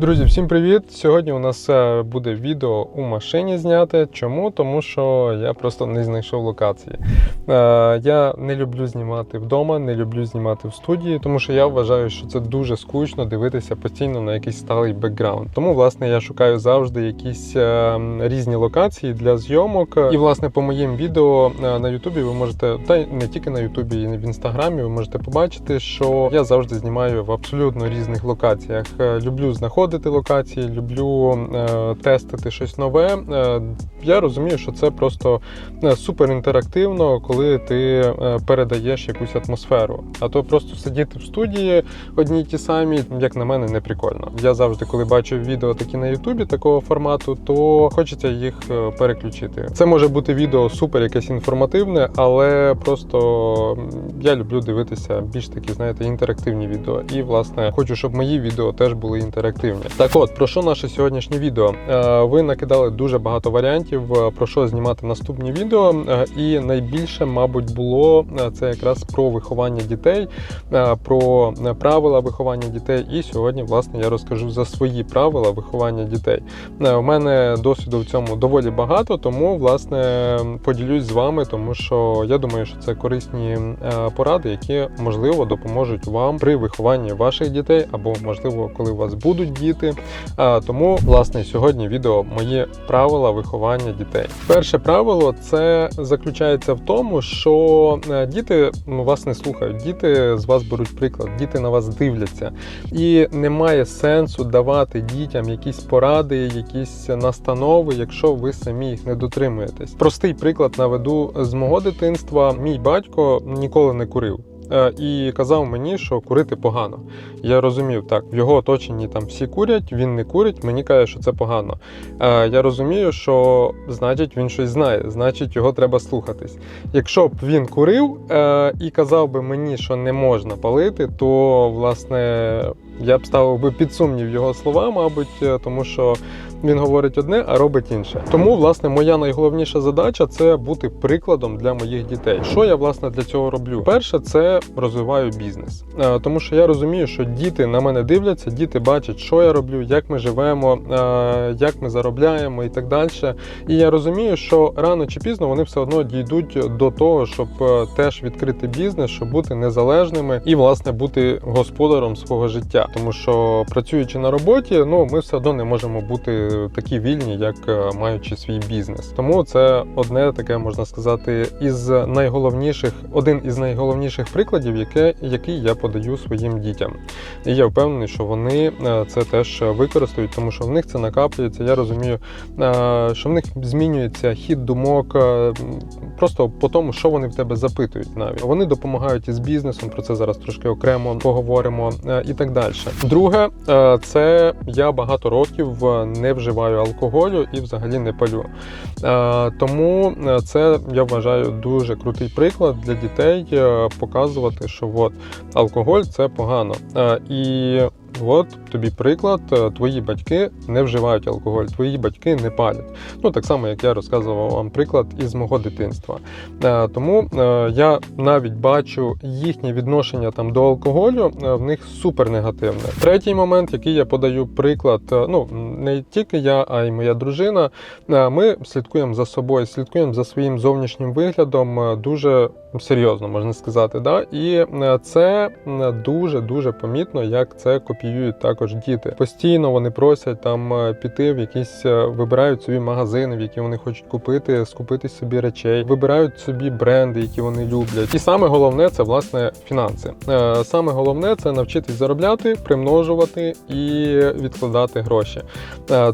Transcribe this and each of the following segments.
Друзі, всім привіт! Сьогодні у нас е, буде відео у машині зняте. Чому? Тому що я просто не знайшов локації. Е, Я не люблю знімати вдома, не люблю знімати в студії, тому що я вважаю, що це дуже скучно дивитися постійно на якийсь сталий бекграунд. Тому, власне, я шукаю завжди якісь е, різні локації для зйомок. І, власне, по моїм відео на Ютубі ви можете, та не тільки на Ютубі, і в інстаграмі, ви можете побачити, що я завжди знімаю в абсолютно різних локаціях. Люблю знаходити локації, люблю е, тестити щось нове. Е, я розумію, що це просто е, супер інтерактивно, коли ти передаєш якусь атмосферу. А то просто сидіти в студії одні й ті самі, як на мене, не прикольно. Я завжди, коли бачу відео такі на Ютубі такого формату, то хочеться їх переключити. Це може бути відео супер якесь інформативне, але просто я люблю дивитися більш такі, знаєте, інтерактивні відео. І власне хочу, щоб мої відео теж були інтерактивні. Так от, про що наше сьогоднішнє відео? Е, Ви накидали дуже багато варіантів, е, про що знімати наступні відео. Е, І найбільше, мабуть, було це якраз про виховання дітей, про правила виховання дітей. І сьогодні, власне, я розкажу за свої правила виховання дітей. У мене досвіду в цьому доволі багато, тому власне поділюсь з вами, тому що я думаю, що це корисні поради, які можливо допоможуть вам при вихованні ваших дітей, або можливо, коли у вас будуть діти. А, Тому, власне, сьогодні відео мої правила виховання дітей. Перше правило це заключається в тому, що е, діти ну, вас не слухають, діти з вас беруть приклад, діти на вас дивляться, і немає сенсу давати дітям якісь поради, якісь настанови, якщо ви самі їх не дотримуєтесь. Простий приклад наведу з мого дитинства. Мій батько ніколи не курив. Е, І казав мені, що курити погано. Я розумів, так, в його оточенні там всі курять, він не курить, мені каже, що це погано. Е, Я розумію, що значить він щось знає, значить його треба слухатись. Якщо б він курив е, і казав би мені, що не можна палити, то власне я б ставив би під сумнів його слова, мабуть, тому що він говорить одне, а робить інше. Тому, власне, моя найголовніша задача це бути прикладом для моїх дітей. Що я власне для цього роблю? Перше, це розвиваю бізнес, Е, тому що я розумію, що діти на мене дивляться, діти бачать, що я роблю, як ми живемо, е, як ми заробляємо і так далі. І я розумію, що рано чи пізно вони все одно дійдуть до того, щоб е, теж відкрити бізнес, щоб бути незалежними і власне бути господаром свого життя. Тому що працюючи на роботі, ну ми все одно не можемо бути такі вільні, як е, маючи свій бізнес. Тому це одне таке можна сказати із найголовніших, один із найголовніших прикладів, яке який я подаю своїм дітям. І я впевнений, що вони е, це теж використають, тому що в них це накаплюється. Я розумію, е, що в них змінюється хід думок просто по тому, що вони в тебе запитують. Навіть вони допомагають із бізнесом. Про це зараз трошки окремо поговоримо і так далі. Друге, це я багато років не вживаю алкоголю і взагалі не палю. Е, Тому е, це я вважаю дуже крутий приклад для дітей е, показувати, що от алкоголь це погано. І от тобі приклад, е, твої батьки не вживають алкоголь, твої батьки не палять. Ну так само, як я розказував вам приклад із мого дитинства. Е, Тому е, я навіть бачу їхнє відношення там до алкоголю в них супер негативне. Третій момент, який я подаю приклад, ну не тільки я, а й моя дружина. Ми слідкуємо за собою, слідкуємо за своїм зовнішнім виглядом дуже серйозно, можна сказати. Да? І це дуже дуже помітно, як це копіюють також діти. Постійно вони просять там е, піти в якісь, е, вибирають собі магазини, в які вони хочуть купити, скупити собі речей, вибирають собі бренди, які вони люблять. І саме головне це власне фінанси. Е, Саме головне це навчитись заробляти, примножувати і відкладати гроші.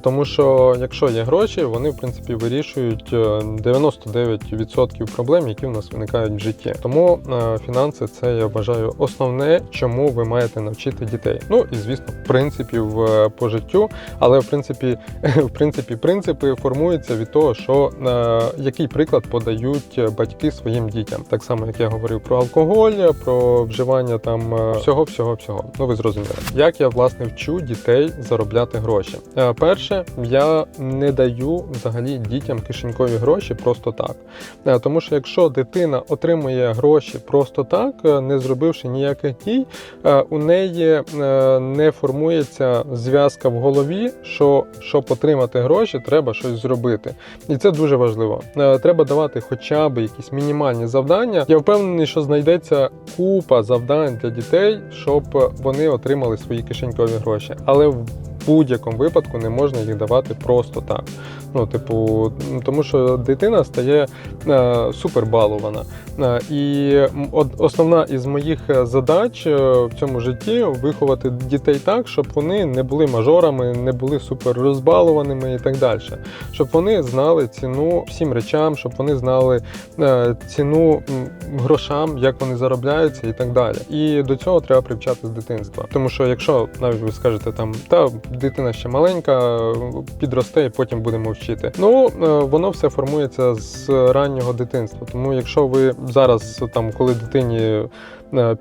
Тому що якщо є гроші, вони в принципі вирішують е, 99% проблем, які в нас виникають в житті. Тому фінанси це я вважаю основне, чому ви маєте навчити дітей. Ну і звісно, принципів е, по життю, але в принципі, в принципі, принципи формуються від того, що е, який приклад подають батьки своїм дітям. Так само, як я говорив про алкоголь, про вживання там е, всього, всього, всього. Ну ви зрозуміли. Як я власне вчу дітей заробляти гроші? Е, Перше, я не даю взагалі дітям кишенькові гроші просто так. Е, Тому що якщо дитина отримує гроші просто так, е, не зробивши ніяких дій, е, у неї е, не формується зв'язка в голові, що щоб отримати гроші, треба щось зробити. І це дуже важливо. Е, Треба давати хоча б якісь мінімальні завдання. Я впевнений, що знайдеться купа завдань для дітей, щоб вони отримали свої кишенькові гроші. Але в будь-якому випадку не можна їх давати просто так. Ну, типу, тому що дитина стає е, супербалована. Е, і основна із моїх е, задач в цьому житті виховати дітей так, щоб вони не були мажорами, не були супер розбалованими і так далі. Щоб вони знали ціну всім речам, щоб вони знали ціну грошам, як вони заробляються і так далі. І до цього треба привчати з дитинства. Тому що якщо навіть ви скажете там, та дитина ще маленька, підросте і потім будемо вчити. Ну е, воно все формується з раннього дитинства. Тому якщо ви зараз, там, коли дитині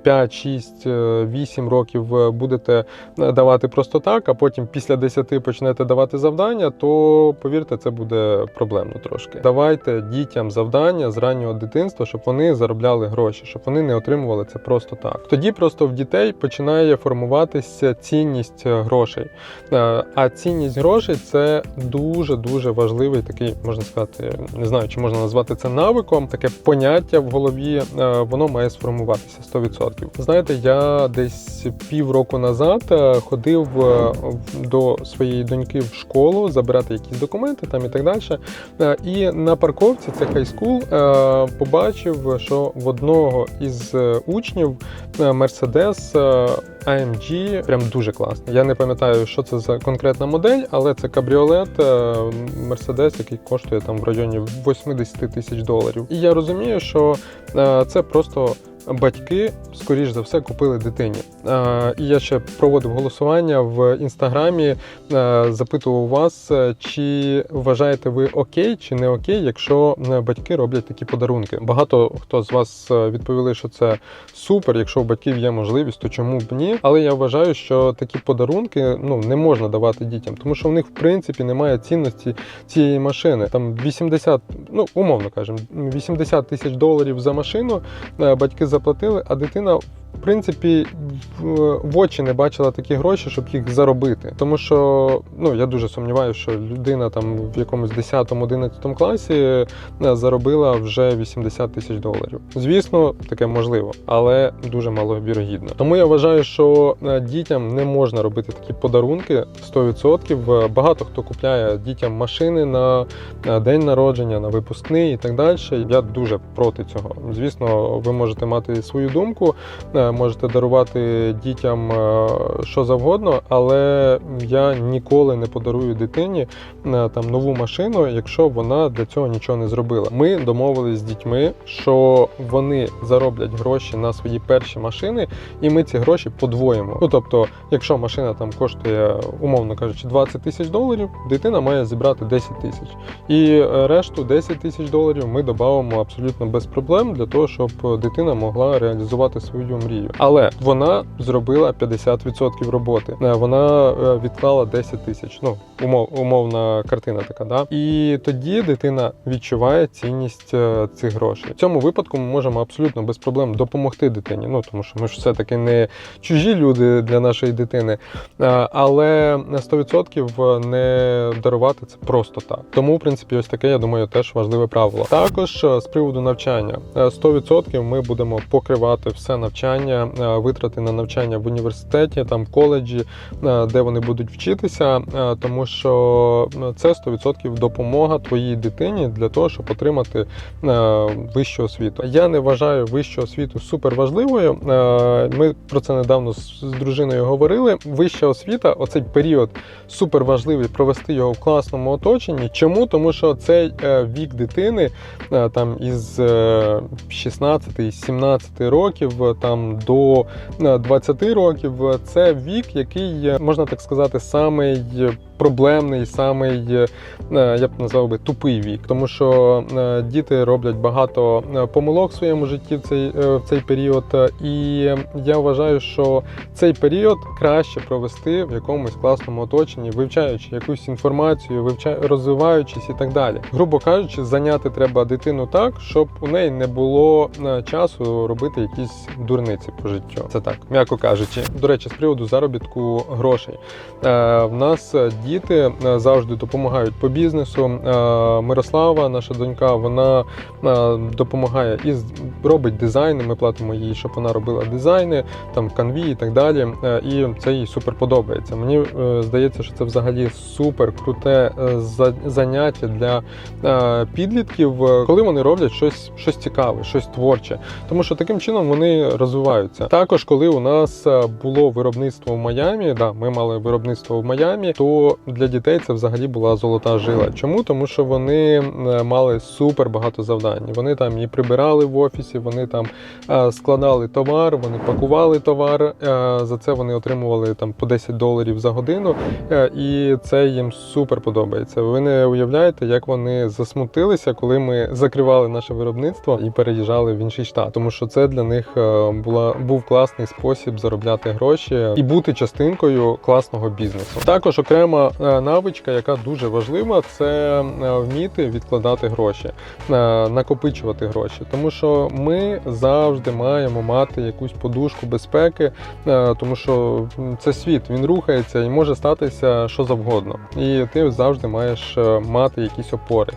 5, 6, е, 8 років будете е, давати просто так, а потім після 10 почнете давати завдання, то повірте, це буде проблемно трошки. Давайте дітям завдання з раннього дитинства, щоб вони заробляли гроші, щоб вони не отримували це просто так. Тоді просто в дітей починає формуватися цінність грошей. Е, А цінність грошей це дуже дуже важливий такий, можна сказати, не знаю, чи можна назвати це навиком. Таке поняття в голові е, воно має сформуватися 100%. Знаєте, я десь півроку назад е, ходив е, до своєї доньки в школу забирати якісь документи там і так далі. Е, І на парковці це хайскул побачив, що в одного із учнів е, AMG прям дуже класний. Я не пам'ятаю, що це за конкретна модель, але це кабріолет Mercedes, який коштує там в районі 80 тисяч доларів. І я розумію, що це просто. Батьки, скоріш за все, купили дитині. Е, і я ще проводив голосування в інстаграмі, е, запитував вас, е, чи вважаєте ви окей чи не окей, якщо батьки роблять такі подарунки. Багато хто з вас відповіли, що це супер. Якщо у батьків є можливість, то чому б ні? Але я вважаю, що такі подарунки ну не можна давати дітям, тому що в них в принципі немає цінності цієї машини. Там 80, ну умовно кажемо, 80 тисяч доларів за машину батьки заплатили, а дитина. В принципі, в, очі не бачила такі гроші, щоб їх заробити. Тому що ну я дуже сумніваюся, що людина там в якомусь 10-11 класі е, заробила вже 80 тисяч доларів. Звісно, таке можливо, але дуже маловірогідно. Тому я вважаю, що е, дітям не можна робити такі подарунки 100%. Е, Багато хто купляє дітям машини на день народження, на випускний і так далі. Я дуже проти цього. Звісно, ви можете мати свою думку, можете дарувати дітям е, що завгодно, але я ніколи не подарую дитині е, там нову машину, якщо вона для цього нічого не зробила. Ми домовились з дітьми, що вони зароблять гроші на свої перші машини, і ми ці гроші подвоїмо. Ну тобто, якщо машина там коштує, умовно кажучи, 20 тисяч доларів, дитина має зібрати 10 тисяч. І е, решту 10 тисяч доларів ми додамо абсолютно без проблем для того, щоб дитина могла реалізувати свою мрію. Але вона зробила 50% роботи. Е, Вона е, відклала 10 тисяч. Ну, умов, умовна картина така, да. І тоді дитина відчуває цінність е, цих грошей. В цьому випадку ми можемо абсолютно без проблем допомогти дитині. Ну тому що ми ж все-таки не чужі люди для нашої дитини. Але на 100% не дарувати це просто так. Тому, в принципі, ось таке, я думаю, теж важливе правило. Також з приводу навчання Е, 100% ми будемо покривати все навчання, е, витрати на навчання в університеті, там в коледжі, е, де вони будуть вчитися, е, тому що це 100% допомога твоїй дитині для того, щоб отримати вищу освіту. Я не вважаю вищу освіту суперважливою. Ми про це недавно з дружиною говорили. Вища освіта, оцей період суперважливий провести його в класному оточенні. Чому? Тому що цей вік дитини там із е, 16-17 років там до е, 20 років. е, Це вік, який е, можна так сказати, самий проблемний, самий е, я б назвав би тупий вік, тому що е, діти роблять багато е, помилок в своєму житті в цей, е, в цей період. е, І я вважаю, що цей період краще провести в якомусь класному оточенні, вивчаючи якусь інформацію, вивча... розвиваючись і так далі. Грубо кажучи, заняти треба дитину так, щоб у неї не було е, часу робити якісь дурниці. Одиниці по життю. Це так, м'яко кажучи. До речі, з приводу заробітку грошей. Е, в нас діти е, завжди допомагають по бізнесу. Е, Мирослава, наша донька, вона допомагає і робить дизайни. Ми платимо їй, щоб вона робила дизайни, там канві і так далі. І це їй супер подобається. Мені здається, що це взагалі супер круте заняття для підлітків, коли вони роблять щось, щось цікаве, щось творче. Тому що таким чином вони розвиваються. Також, коли у нас е, було виробництво в Майамі, да, ми мали виробництво в Майамі, то для дітей це взагалі була золота жила. Чому? Тому що вони е, мали супер багато завдань. Вони там і прибирали в офісі, вони там е, складали товар, вони пакували товар. За це вони отримували там по 10 доларів за годину. І це їм супер подобається. Ви не уявляєте, як вони засмутилися, коли ми закривали наше виробництво і переїжджали в інший штат, тому що це для них була був класний спосіб заробляти гроші і бути частинкою класного бізнесу. Також окрема е, навичка, яка дуже важлива, це е, вміти відкладати гроші, е, накопичувати гроші, тому що ми завжди маємо мати якусь подушку безпеки, тому що це світ, він рухається і може статися що завгодно. І ти завжди маєш мати якісь опори.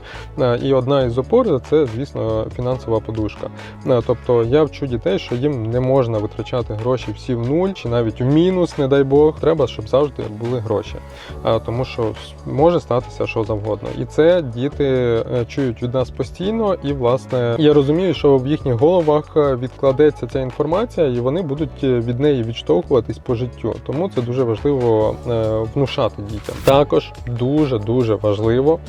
І одна із опор це, звісно, фінансова подушка. Тобто я вчу дітей, що їм не можна витрачати гроші всі в нуль чи навіть в мінус, не дай Бог. Треба, щоб завжди були гроші, тому що може статися що завгодно. І це діти е, чують від нас постійно. І власне я розумію, що в їхніх головах е, відкладеться ця інформація, і вони будуть е, від неї відштовхуватись по життю. Тому це дуже важливо внушати дітям. Також дуже дуже важливо,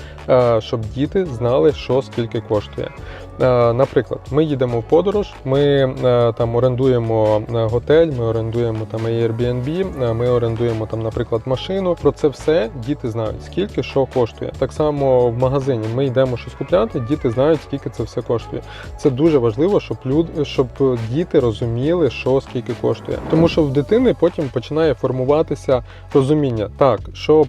щоб діти знали, що скільки коштує. Е, Наприклад, ми їдемо в подорож, ми е, там орендуємо е, готель, ми орендуємо там Airbnb, ми орендуємо там, наприклад, машину. Про це все діти знають, скільки що коштує. Так само в магазині ми йдемо щось купляти, діти знають, скільки це все коштує. Це дуже важливо, щоб люди, щоб діти розуміли, що скільки коштує. Тому що в дитини потім починає формуватися розуміння. Так, щоб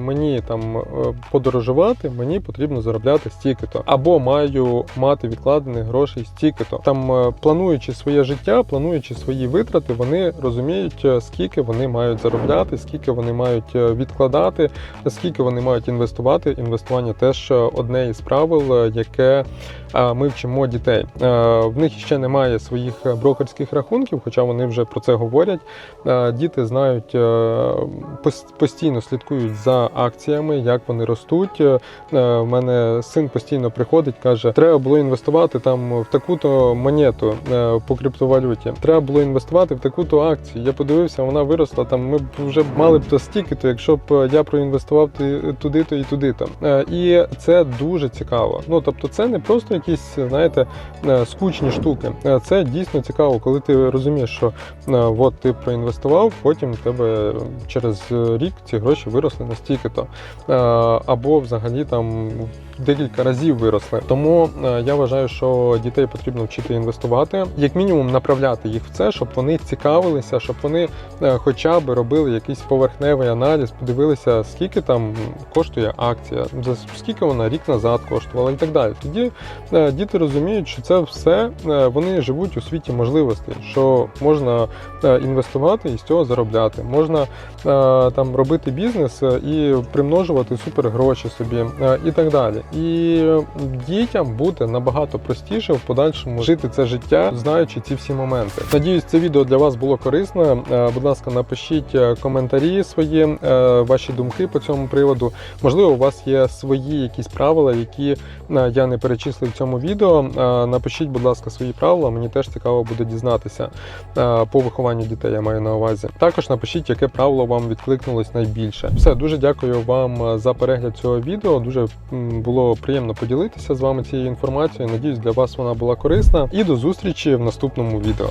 мені там подорожувати, мені потрібно заробляти стільки-то. Або маю мати відкладених грошей стільки-то. Там е, плануючи своє життя, плануючи свої витрати, вони розуміють, е, скільки вони мають заробляти, скільки вони мають е, відкладати, скільки вони мають інвестувати. Інвестування теж одне із правил, яке ми вчимо дітей. Е, В них ще немає своїх е, брокерських рахунків, хоча вони вже про це говорять. Е, Діти знають, е, постійно слідкують за акціями, як вони ростуть. Е, В мене син постійно приходить, каже: треба було інвестувати там в таку-то монету е, по криптовалюті. Треба було інвестувати в таку-то акцію. Я подивився, вона виросла. Там ми б вже мали б то стільки-то, якщо б е, я проінвестував туди-то і туди-то. Е, І це дуже цікаво. Ну тобто, це не просто якісь, знаєте, е, скучні штуки. Е, Це дійсно цікаво, коли ти розумієш, що е, от ти проінвестував, потім тебе через рік ці гроші виросли настільки-то. Або взагалі там декілька разів виросли. Тому я вважаю, що дітей потрібно вчити інвестувати, як мінімум направляти їх в це, щоб вони цікавилися, щоб вони хоча б робили якийсь поверхневий аналіз, подивилися, скільки там коштує акція, за скільки вона рік назад коштувала і так далі. Тоді діти розуміють, що це все е, вони живуть у світі можливостей, що можна е, інвестувати і з цього заробляти, можна е, там робити бізнес е, і примножувати супер гроші собі е, і так далі. І дітям буде набагато простіше в подальшому жити це життя, знаючи ці всі моменти. Надіюсь, це відео для вас було корисне. Е, Будь ласка, напишіть е, коментарі свої, е, ваші думки по цьому приводу. Можливо, у вас є свої якісь правила, які е, я не перечислив цьому відео. Е, Напишіть, будь ласка, свої правила. Мені теж цікаво буде дізнатися е, по вихованню дітей. Я маю на увазі. Також напишіть, яке правило вам відкликнулось найбільше. Все, дуже дякую вам е, за перегляд цього відео. Дуже було приємно поділитися з вами цією інформацією. Надіюсь, для вас вона була корисна. І до зустрічі в наступному відео.